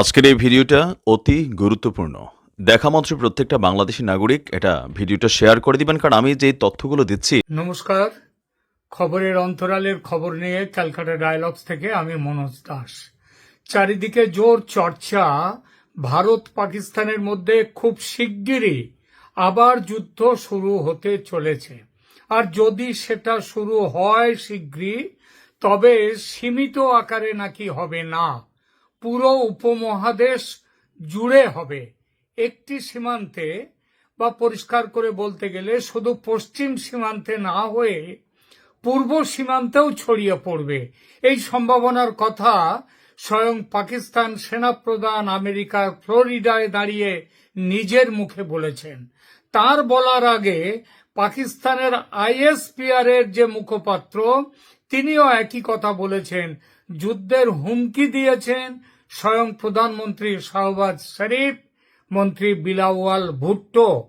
আজকের এই ভিডিওটা অতি গুরুত্বপূর্ণ। দেখা মাত্র প্রত্যেকটা বাংলাদেশি নাগরিক এটা ভিডিওটা শেয়ার করে দিবেন, কারণ আমি যে তথ্যগুলো দিচ্ছি নমস্কার। খবরের অন্তরালের খবর নিয়ে ক্যালকাটা ডায়ালগস থেকে আমি মনোজ দাস। চারিদিকে জোর চর্চা, ভারত পাকিস্তানের মধ্যে খুব শিগগিরই আবার যুদ্ধ শুরু হতে চলেছে। আর যদি সেটা শুরু হয় শিগগিরই, তবে সীমিত আকারে নাকি হবে না। পুরো উপমহাদেশ জুড়ে হবে। একটি সীমান্তে বা পরিষ্কার করে বলতে গেলে শুধু পশ্চিম সীমান্তে না হয়ে পূর্ব সীমান্তেও ছড়িয়ে পড়বে। এই সম্ভাবনার কথা স্বয়ং পাকিস্তান সেনাপ্রধান আমেরিকার ফ্লোরিডায় দাঁড়িয়ে নিজের মুখে বলেছেন। তার বলার আগে পাকিস্তানের আইএসপিআর এর যে মুখপাত্র, তিনিও একই কথা বলেছেন। যুদ্ধের হুমকি দিয়েছেন স্বয়ং প্রধানমন্ত্রী শাহবাজ শরীফ, মন্ত্রী বিলাওয়াল ভুট্টো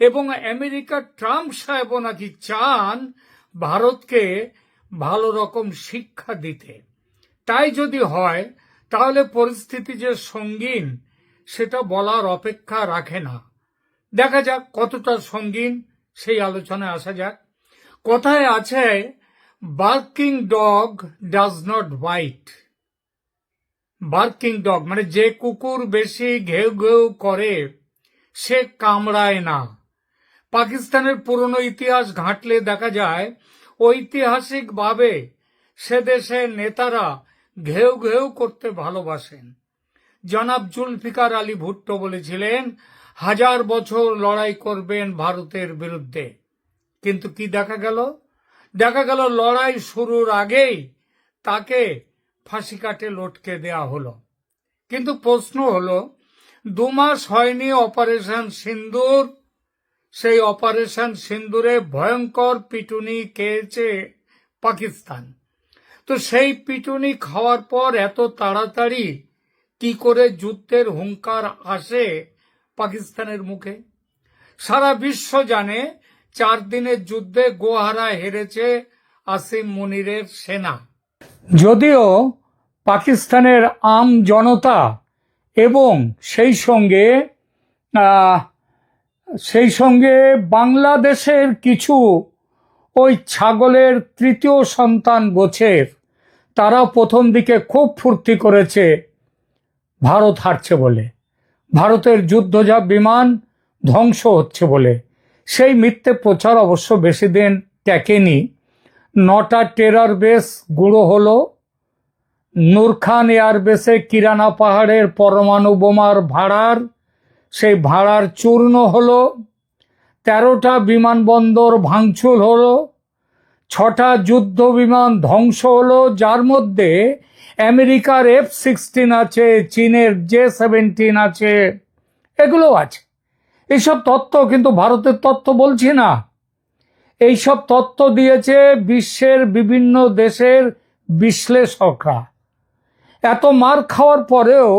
এবং আমেরিকার ট্রাম্প সাহেবও নাকি চান ভারতকে ভালো রকম শিক্ষা দিতে। তাই যদি হয়, তাহলে পরিস্থিতি যে সঙ্গীন, সেটা বলার অপেক্ষা রাখে না। দেখা যাক কতটা সঙ্গীন, সেই আলোচনায় আসা যাক। কথায় আছে, barking dog does not bite. Barking dog মানে যে কুকুর বেশি ঘেউ ঘেউ করে, সে কামড়ায় না। পাকিস্তানের পুরনো ইতিহাস ঘাঁটলে দেখা যায়, ঐতিহাসিকভাবে সে দেশের নেতারা ঘেউ ঘেউ করতে ভালোবাসেন। জনাব জুলফিকার আলী ভুট্টো বলেছিলেন, হাজার বছর লড়াই করবেন ভারতের বিরুদ্ধে। কিন্তু কি দেখা গেল? দেখা গেল লড়াই শুরুর আগেই তাকে ফাঁসি কাটে লটকে দেয়া হলো। কিন্তু প্রশ্ন হলো, দু মাস হয়নি অপারেশন সিন্দুর। সেই অপারেশন সিন্দুরে ভয়ঙ্কর পিটুনি খেয়েছে পাকিস্তান। তো সেই পিটুনি খাওয়ার পর এত তাড়াতাড়ি কি করে যুদ্ধের হুঙ্কার আসে পাকিস্তানের মুখে? সারা বিশ্ব জানে চার দিনের যুদ্ধে গোহারা হেরেছে আসিম মুনিরের সেনা। যদিও পাকিস্তানের আম জনতা এবং সেই সঙ্গে সেই সঙ্গে বাংলাদেশের কিছু ওই ছাগলের তৃতীয় সন্তান গোছের তারা প্রথম দিকে খুব ফুর্তি করেছে, ভারত হারছে বলে। ভারতের যুদ্ধজাপ বিমান ধ্বংস হচ্ছে বলে। সেই মিথ্যে প্রচার অবশ্য বেশি দিন টেকেনি। নটা টেরার বেস গুঁড়ো হলো। নূরখান এয়ারবেসে কিরানা পাহাড়ের পরমাণু বোমার ভাড়ার, সেই ভাড়ার চূর্ণ হলো। তেরোটা বিমানবন্দর ভাঙচুর হলো। ছটা যুদ্ধ বিমান ধ্বংস হলো, যার মধ্যে আমেরিকার এফ সিক্সটিন আছে, চীনের জে সেভেন্টিন আছে এগুলো আছে। এইসব তথ্য কিন্তু ভারতের তথ্য বলছি না। এইসব তথ্য দিয়েছে বিশ্বের বিভিন্ন দেশের বিশ্লেষকরা। এত মার খাওয়ার পরেও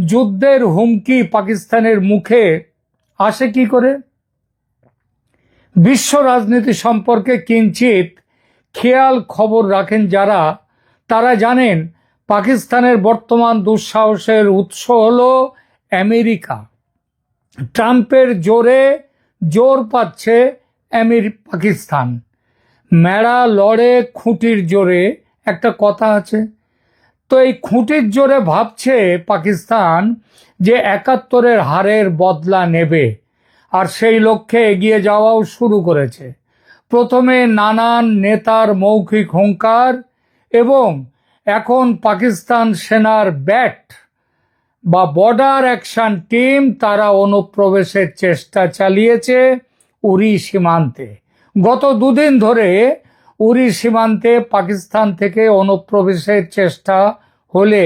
যুদ্ধের হুমকি পাকিস্তানের মুখে আসে কি করে? বিশ্ব রাজনীতি সম্পর্কে কিঞ্চিত খেয়াল খবর রাখেন যারা, তারা জানেন পাকিস্তানের বর্তমান দুঃসাহসের উৎস হল আমেরিকা। ট্রাম্পের জোরে জোর পাচ্ছে আমের পাকিস্তান। মেড়া লড়ে খুঁটির জোরে, একটা কথা আছে। তো এই খুঁটির জোরে ভাবছে পাকিস্তান যে একাত্তরের হারের বদলা নেবে, আর সেই লক্ষ্যে এগিয়ে যাওয়াও শুরু করেছে। প্রথমে নানান নেতার মৌখিক হুঙ্কার এবং এখন পাকিস্তান সেনার ব্যাট বা বর্ডার অ্যাকশন টিম তারা অনুপ্রবেশের চেষ্টা চালিয়েছে। উরি সীমান্তে। গত দুদিন ধরে উরি সীমান্তে পাকিস্তান থেকে অনুপ্রবেশের চেষ্টা হলে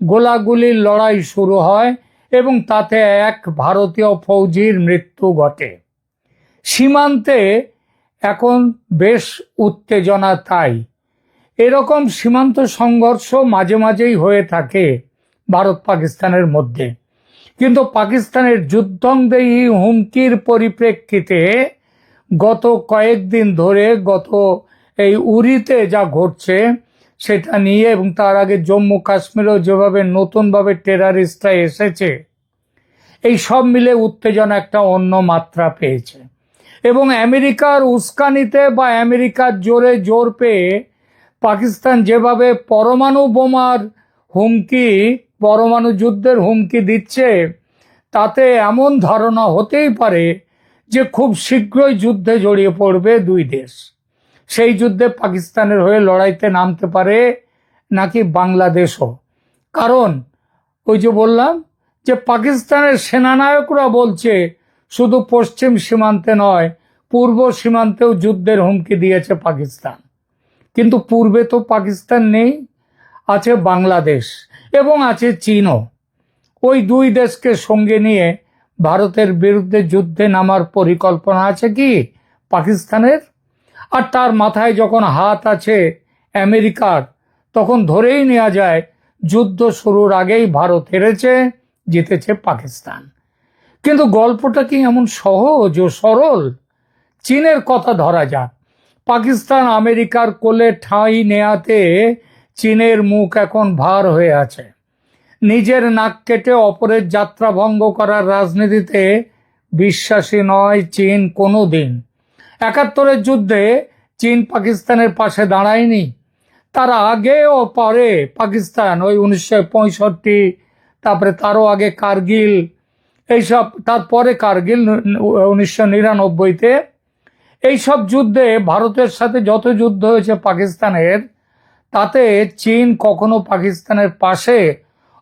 গোলাগুলির লড়াই শুরু হয় এবং তাতে এক ভারতীয় ফৌজির মৃত্যু ঘটে। সীমান্তে এখন বেশ উত্তেজনা তাই। এরকম সীমান্ত সংঘর্ষ মাঝে মাঝেই হয়ে থাকে ভারত পাকিস্তানের মধ্যে। কিন্তু পাকিস্তানের যুদ্ধংদেহী হুমকির পরিপ্রেক্ষিতে গত কয়েকদিন ধরে গত এই উরিতে যা ঘটছে সেটা নিয়ে এবং তার আগে জম্মু কাশ্মীরেও যেভাবে নতুনভাবে টেরারিস্টরা এসেছে, এই সব মিলে উত্তেজনা একটা অন্য মাত্রা পেয়েছে। এবং আমেরিকার উস্কানিতে বা আমেরিকার জোরে জোর পেয়ে পাকিস্তান যেভাবে পরমাণু বোমার হুমকি পরমাণু যুদ্ধের হুমকি দিচ্ছে, তাতে এমন ধারণা হতেই পারে যে খুব শীঘ্রই যুদ্ধে জড়িয়ে পড়বে দুই দেশ। সেই যুদ্ধে পাকিস্তানের হয়ে লড়াইতে নামতে পারে নাকি বাংলাদেশও। কারণ, ওই যে বললাম যে পাকিস্তানের সেনানায়করা বলছে, শুধু পশ্চিম সীমান্তে নয়, পূর্ব সীমান্তেও যুদ্ধের হুমকি দিয়েছে পাকিস্তান। কিন্তু পূর্বে তো পাকিস্তান নেই, আছে বাংলাদেশ। এবং আছে চীনও। ওই দুই দেশকে সঙ্গে নিয়ে ভারতের বিরুদ্ধে যুদ্ধে নামার পরিকল্পনা আছে কি পাকিস্তানের? আর তার মাথায় যখন হাত আছে আমেরিকার, তখন ধরেই নেওয়া যায় যুদ্ধ শুরুর আগেই ভারত হেরেছে, জিতেছে পাকিস্তান। কিন্তু গল্পটা কি এমন সহজ ও সরল? চীনের কথা ধরা যাক। পাকিস্তান আমেরিকার কোলে ঠাঁই নেয়াতে চীনের মুখ এখন ভার হয়ে আছে। নিজের নাক কেটে অপরের যাত্রা ভঙ্গ করার রাজনীতিতে বিশ্বাসী নয় চীন কোনো দিন একাত্তরের যুদ্ধে চীন পাকিস্তানের পাশে দাঁড়ায়নি। তার আগে ও পরে পাকিস্তান, ওই উনিশশো পঁয়ষট্টি, তারপরে তারও আগে কার্গিল, এইসব, তারপরে কার্গিল উনিশশো নিরানব্বইতে। এইসব যুদ্ধে ভারতের সাথে যত যুদ্ধ হয়েছে পাকিস্তানের তাতে চীন কখনো পাকিস্তানের পাশে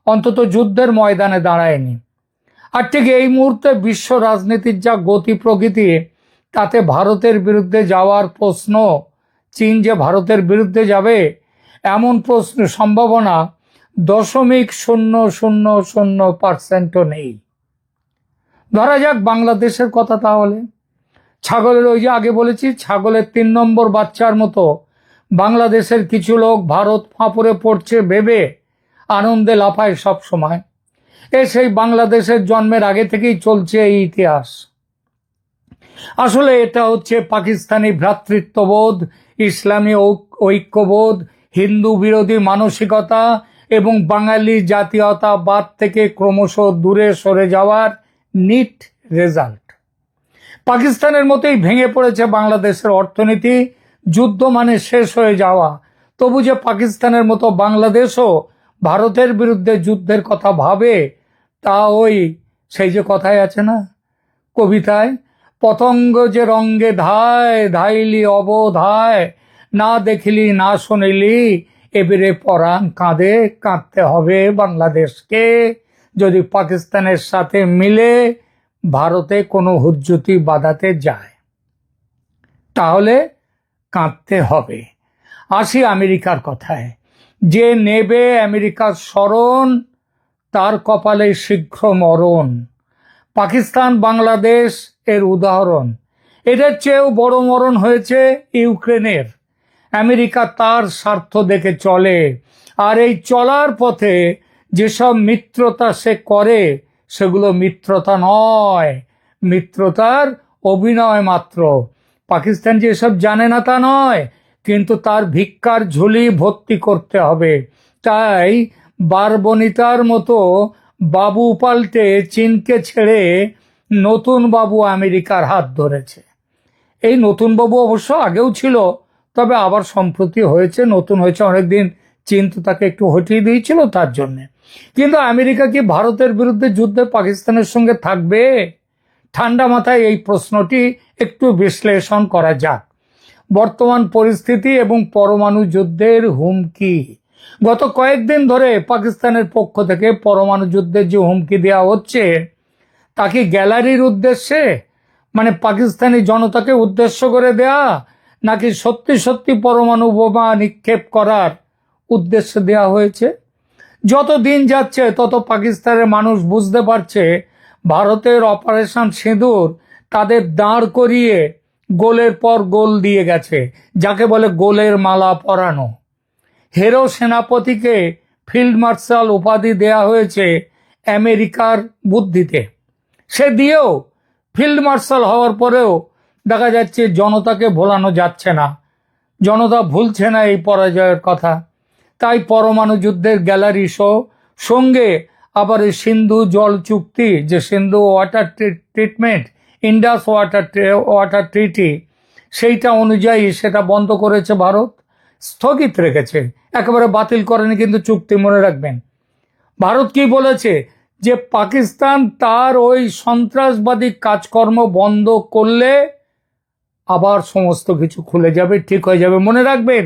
অন্তত যুদ্ধের ময়দানে দাঁড়ায়নি। আর ঠিক এই মুহূর্তে বিশ্ব রাজনীতির যা গতি প্রকৃতি, তাতে ভারতের বিরুদ্ধে যাওয়ার প্রশ্ন, চীন যে ভারতের বিরুদ্ধে যাবে, এমন প্রশ্ন, সম্ভাবনা দশমিক শূন্য শূন্য শূন্য পার্সেন্টও নেই। ধরা যাক বাংলাদেশের কথা তাহলে। ছাগলের ওই যে আগে বলেছি, ছাগলের তিন নম্বর বাচ্চার মতো বাংলাদেশের কিছু লোক ভারত ফাঁপড়ে পড়ছে ভেবে আনন্দে লাফায় সব সময়। এ সেই বাংলাদেশের জন্মের আগে থেকেই চলছে এই ইতিহাস। আসলে এটা হচ্ছে পাকিস্তানি ভ্রাতৃত্ববোধ, ইসলামী ঐক- ঐক্যবোধ, হিন্দু বিরোধী মানসিকতা এবং বাঙালি জাতীয়তাবাদ থেকে ক্রমশ দূরে সরে যাওয়ার নিট রেজাল্ট। পাকিস্তানের মতোই ভেঙে পড়েছে বাংলাদেশের অর্থনীতি যুদ্ধ মানে শেষ হয়ে যাওয়া। তবু যে পাকিস্তানের মতো বাংলাদেশও ভারতের বিরুদ্ধে যুদ্ধের কথা ভাবে, তা ওই সেই যে কথায় আছে না? কবিতায়, পতঙ্গ যে রঙ্গে ধায়, ধাইলি অবধায়, না দেখিলি, না শুনিলি, এবারে পরাণ কাঁদে, কাঁদতে হবে বাংলাদেশকে। যদি পাকিস্তানের সাথে মিলে, ভারতে কোনো হুজ্জুতি বাঁধাতে যায়। তাহলে কাঁদতে হবে। আসি আমেরিকার কথায়। যে নেবে আমেরিকার স্মরণ, তার কপালে শীঘ্র মরণ। পাকিস্তান, বাংলাদেশ এর উদাহরণ। এদের চেয়েও বড় মরণ হয়েছে ইউক্রেনের। আমেরিকা তার স্বার্থ দেখে চলে। আর এই চলার পথে যেসব মিত্রতা সে করে, সেগুলো মিত্রতা নয়। মিত্রতার অভিনয় মাত্র। পাকিস্তান যে এসব জানে না তা নয়, কিন্তু তার ভিক্ষার ঝুলি ভর্তি করতে হবে। তাই বারবনিতার মতো বাবু পাল্টে চীনকে ছেড়ে নতুন বাবু আমেরিকার হাত ধরেছে। এই নতুন বাবু অবশ্য আগেও ছিল, তবে আবার সম্প্রতি হয়েছে, নতুন হয়েছে, অনেকদিন চীন তো তাকে একটু হটিয়ে দিয়েছিল তার জন্যে। কিন্তু আমেরিকা কি ভারতের বিরুদ্ধে যুদ্ধে পাকিস্তানের সঙ্গে থাকবে? ঠান্ডা মাথায় এই প্রশ্নটি একটু বিশ্লেষণ করা যাক। বর্তমান পরিস্থিতি এবং পরমাণু যুদ্ধের হুমকি। গত কয়েকদিন ধরে পাকিস্তানের পক্ষ থেকে পরমাণু যুদ্ধের যে হুমকি দেওয়া হচ্ছে তা কি গ্যালারির উদ্দেশ্যে মানে পাকিস্তানি জনতাকে উদ্দেশ্য করে দেয়া, নাকি সত্যি সত্যি পরমাণু বোমা নিক্ষেপ করার উদ্দেশ্যে দেওয়া হয়েছে? যত দিন যাচ্ছে, তত পাকিস্তানের মানুষ বুঝতে পারছে ভারতের অপারেশন সিঁদুর তাদের দাঁড় করিয়ে গোলের পর গোল দিয়ে গেছে, যাকে বলে গোলের মালা পরানো। হেরো সেনাপতিকে ফিল্ড মার্শাল উপাধি দেয়া হয়েছে আমেরিকার বুদ্ধিতে। সে দিয়েও ফিল্ড মার্শাল হওয়ার পরেও দেখা যাচ্ছে জনতাকে ভোলানো যাচ্ছে না। জনতা ভুলছে না এই পরাজয়ের কথা। তাই পরমাণু যুদ্ধের গ্যালারি শো সঙ্গে আবার এই সিন্ধু জল চুক্তি, যে Sindhu water treatment Indus water water treaty সেইটা অনুযায়ী সেটা বন্ধ করেছে ভারত, স্থগিত রেখেছে। একেবারে বাতিল করেনি কিন্তু চুক্তি, মনে রাখবেন। ভারত কি বলেছে? যে পাকিস্তান তার ওই সন্ত্রাসবাদী কাজকর্ম বন্ধ করলে আবার সমস্ত কিছু খুলে যাবে, ঠিক হয়ে যাবে। মনে রাখবেন,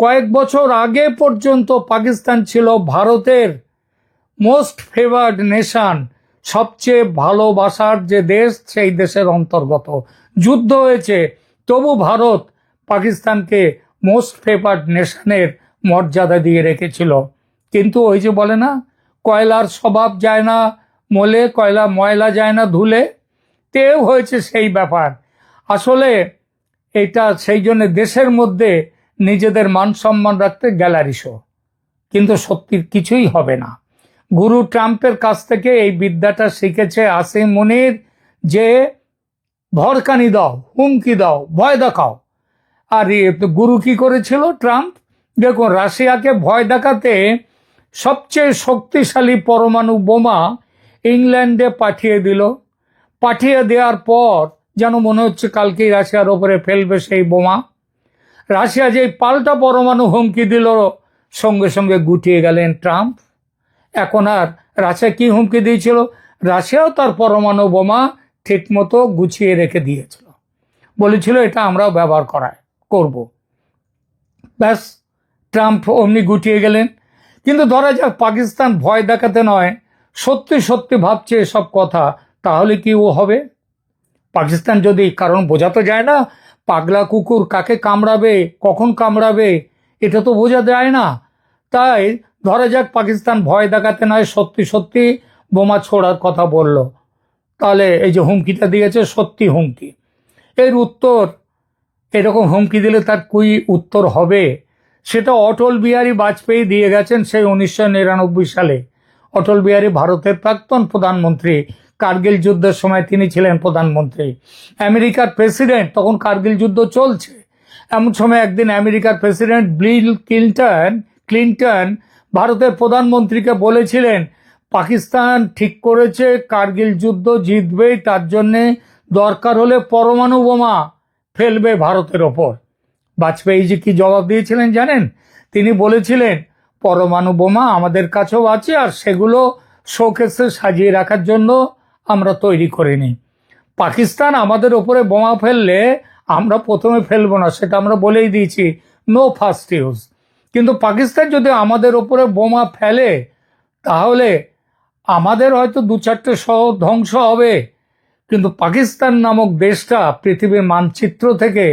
কয়েক বছর আগে পর্যন্ত পাকিস্তান ছিল ভারতের মোস্ট ফেভার্ড নেশন সবচেয়ে ভালোবাসার যে দেশ, সেই দেশের অন্তর্গত। যুদ্ধ হয়েছে, তবু ভারত পাকিস্তানকে মোস্ট ফেভার্ড নেশনের মর্যাদা দিয়ে রেখেছিল। কিন্তু ওই যে বলে না, কয়লার স্বভাব যায় না, মলে কয়লা ময়লা যায় না, ধুলে, তেও হয়েছে সেই ব্যাপার। আসলে এটা সেই জন্য দেশের মধ্যে নিজেদের মান সম্মান রাখতে গ্যালারি শো কিন্তু সত্যি কিছুই হবে না। গুরু ট্রাম্পের কাছ থেকে এই বিদ্যাটা শিখেছে আসিম মুনির যে ভরকানি দাও, হুমকি দাও, ভয় দেখাও। আর গুরু কি করেছিল ট্রাম্প? দেখুন, রাশিয়াকে ভয় দেখাতে সবচেয়ে শক্তিশালী পরমাণু বোমা ইংল্যান্ডে পাঠিয়ে দিল। পাঠিয়ে দেওয়ার পর যেন মনে হচ্ছে কালকেই রাশিয়ার ওপরে ফেলবে সেই বোমা। রাশিয়া যেই পাল্টা পরমাণু হুমকি দিল, সঙ্গে সঙ্গে গুটিয়ে গেলেন ট্রাম্প। এখন আর রাশিয়া কি হুমকি দিয়েছিল? রাশিয়াও তার পরমাণু বোমা ঠিকমতো গুছিয়ে রেখে দিয়েছিল। বলেছিল এটা আমরাও ব্যবহার করায় করব। ব্যাস, ট্রাম্প অমনি গুটিয়ে গেলেন। কিন্তু ধরা যাক, পাকিস্তান ভয় দেখাতে নয়, সত্যি সত্যি ভাবছে এসব কথা, তাহলে কি ও হবে? পাকিস্তান যদি কারণ বোঝাতে যায় না, পাগলা কুকুর কাকে কামড়াবে, কখন কামড়াবে, এটা তো বোঝা যায় না। তাই ধরা যাক পাকিস্তান ভয় দেখাতে নয়, সত্যি সত্যি বোমা ছোড়ার কথা বলল। তাহলে এই যে হুমকিটা দিয়েছে, সত্যি হুমকি। এর উত্তর, এরকম হুমকি দিলে তার কুই উত্তর হবে? সেটা অটল বিহারী বাজপেয়ী দিয়ে গেছেন সেই উনিশশো নিরানব্বই সালে। অটল বিহারী ভারতের প্রাক্তন প্রধানমন্ত্রী। কার্গিল যুদ্ধের সময় তিনি ছিলেন প্রধানমন্ত্রী। আমেরিকার প্রেসিডেন্ট, তখন কার্গিল যুদ্ধ চলছে। এমন সময় একদিন আমেরিকার প্রেসিডেন্ট বিল ক্লিন্টন ক্লিন্টন ভারতের প্রধানমন্ত্রীকে বলেছিলেন, পাকিস্তান ঠিক করেছে, কার্গিল যুদ্ধ জিতবেই, তার জন্যে দরকার হলে পরমাণু বোমা ফেলবে ভারতের ওপর। বাজপেয়ীজি কি জবাব দিয়েছিলেন জানেন? তিনি বলেছিলেন, পরমাণু বোমা আমাদের কাছেও আছে আর সেগুলো শোকেসে সাজিয়ে রাখার জন্য আমরা তৈরি করিনি। পাকিস্তান আমাদের ওপরে বোমা ফেললে আমরা প্রথমে ফেলব না, সেটা আমরা বলেই দিয়েছি। নো ফার্স্ট ইউজ কিন্তু পাকিস্তান যদি আমাদের ওপরে বোমা ফেলে, তাহলে আমাদের হয়তো দু চারটে শহর ধ্বংস হবে। কিন্তু পাকিস্তান নামক দেশটা পৃথিবীর মানচিত্র থেকে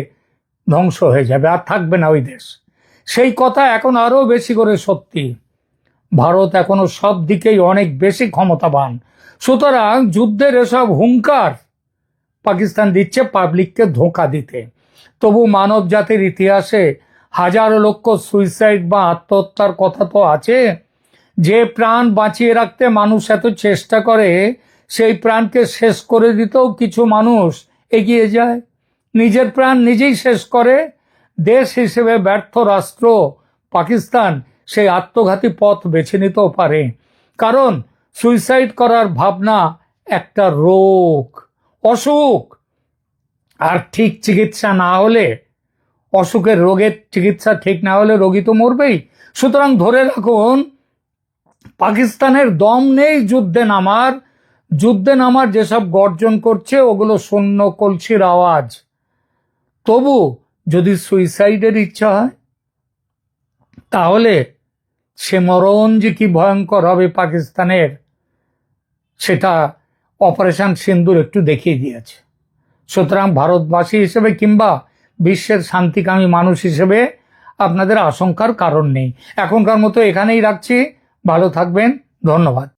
ধ্বংস হয়ে যাবে, আর থাকবে না ওই দেশ। সেই কথা এখন আরও বেশি করে সত্যি। ভারত এখনও সব দিকেই অনেক বেশি ক্ষমতাবান। সুতরাং যুদ্ধের এসব হুঙ্কার পাকিস্তান দিচ্ছে পাবলিককে ধোঁকা দিতে। তবু মানব জাতির ইতিহাসে হাজারো লক্ষ সুইসাইড বা আত্মহত্যার কথা তো আছে। যে প্রাণ বাঁচিয়ে রাখতে মানুষ এত চেষ্টা করে, সেই প্রাণকে শেষ করে দিতেও কিছু মানুষ এগিয়ে যায়। নিজের প্রাণ নিজেই শেষ করে। দেশ হিসেবে ব্যর্থ রাষ্ট্র পাকিস্তান সেই আত্মঘাতী পথ বেছে নিতেও পারে। কারণ সুইসাইড করার ভাবনা একটা রোগ, অসুখ। আর ঠিক চিকিৎসা না হলে অসুখের রোগের চিকিৎসা ঠিক না হলে রোগী তো মরবেই। সুতরাং ধরে রাখুন, পাকিস্তানের দম নেই যুদ্ধে নামার। যুদ্ধে নামার যেসব গর্জন করছে, ওগুলো শূন্য কলসির আওয়াজ। তবু যদি সুইসাইডের ইচ্ছা হয়, তাহলে সে মরণ যে কি ভয়ঙ্কর হবে পাকিস্তানের, সেটা অপারেশন সিন্দুর একটু দেখিয়ে দিয়েছে। সুতরাং ভারতবাসী হিসেবে কিংবা বিশ্বের শান্তিকামী মানুষ হিসেবে আপনাদের আশঙ্কার কারণ নেই। এখনকার মতো এখানেই রাখছি। ভালো থাকবেন। ধন্যবাদ।